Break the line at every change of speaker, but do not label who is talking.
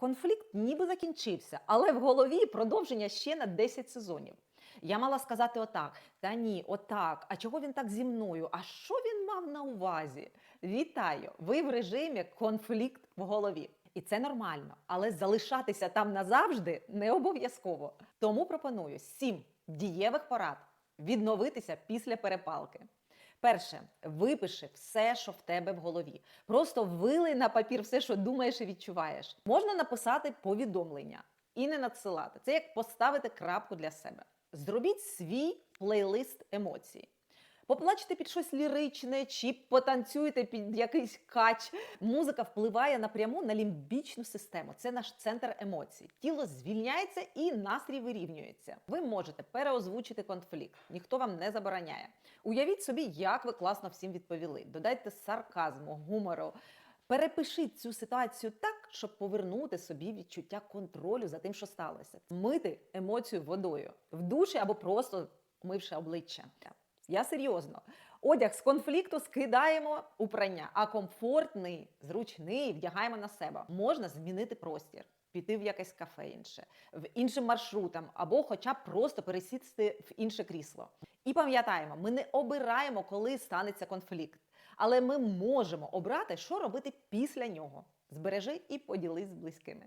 Конфлікт ніби закінчився, але в голові продовження ще на 10 сезонів. Я мала сказати отак: та ні, отак. А чого він так зі мною? А що він мав на увазі? Вітаю! Ви в режимі конфлікт в голові. І це нормально, але залишатися там назавжди не обов'язково. Тому пропоную сім дієвих порад відновитися після перепалки. Перше, випиши все, що в тебе в голові. Просто вилий на папір все, що думаєш і відчуваєш. Можна написати повідомлення і не надсилати. Це як поставити крапку для себе. Зробіть свій плейлист емоцій. Поплачте під щось ліричне чи потанцюйте під якийсь кач. Музика впливає напряму на лімбічну систему. Це наш центр емоцій. Тіло звільняється і настрій вирівнюється. Ви можете переозвучити конфлікт, ніхто вам не забороняє. Уявіть собі, як ви класно всім відповіли. Додайте сарказму, гумору. Перепишіть цю ситуацію так, щоб повернути собі відчуття контролю за тим, що сталося. Мити емоцію водою в душі або просто мивши обличчя. Я серйозно. Одяг з конфлікту скидаємо у прання, а комфортний, зручний вдягаємо на себе. Можна змінити простір, піти в якесь кафе інше, в іншим маршрутом, або хоча б просто пересісти в інше крісло. І пам'ятаємо, ми не обираємо, коли станеться конфлікт, але ми можемо обрати, що робити після нього. Збережи і поділись з близькими.